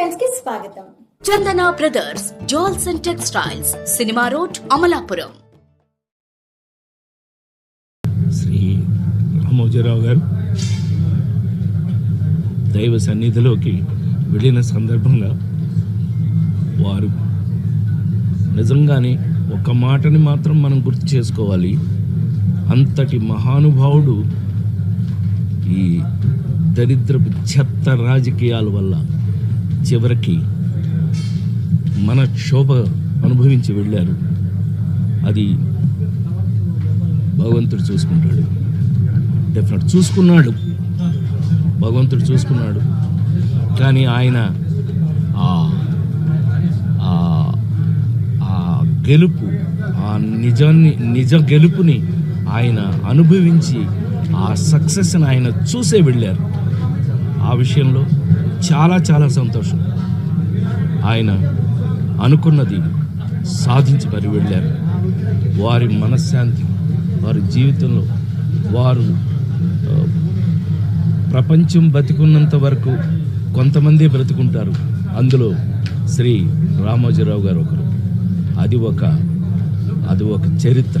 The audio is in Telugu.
స్వాగతం. Chandana brothers jewels and textiles cinema road Amalapuram. Shri Ramoji Rao గారు దైవ సన్నిధిలోకి వెళ్ళిన సందర్భంగా వారు నిజంగానే ఒక మాటని మాత్రం మనం గుర్తు చేసుకోవాలి. అంతటి మహానుభావుడు ఈ దరిద్రపు చెత్త రాజకీయాల వల్ల చివరికి మన క్షోభ అనుభవించి వెళ్ళారు. అది భగవంతుడు చూసుకుంటాడు. డెఫినెట్ చూసుకున్నాడు. భగవంతుడు చూసుకున్నాడు. కానీ ఆయన ఆ ఆ- ఆ గెలుపు ఆ నిజాన్ని నిజ గెలుపుని ఆయన అనుభవించి ఆ సక్సెస్ని ఆయన చూసే వెళ్ళారు. ఆ విషయంలో చాలా చాలా సంతోషం. ఆయన అనుకున్నది సాధించి మరి వెళ్ళారు. వారి మనశ్శాంతి వారి జీవితంలో వారు ప్రపంచం బతికున్నంత వరకు కొంతమంది బ్రతుకుంటారు. అందులో శ్రీ రామోజీరావు గారు ఒకరు. అది ఒక అది ఒక చరిత్ర.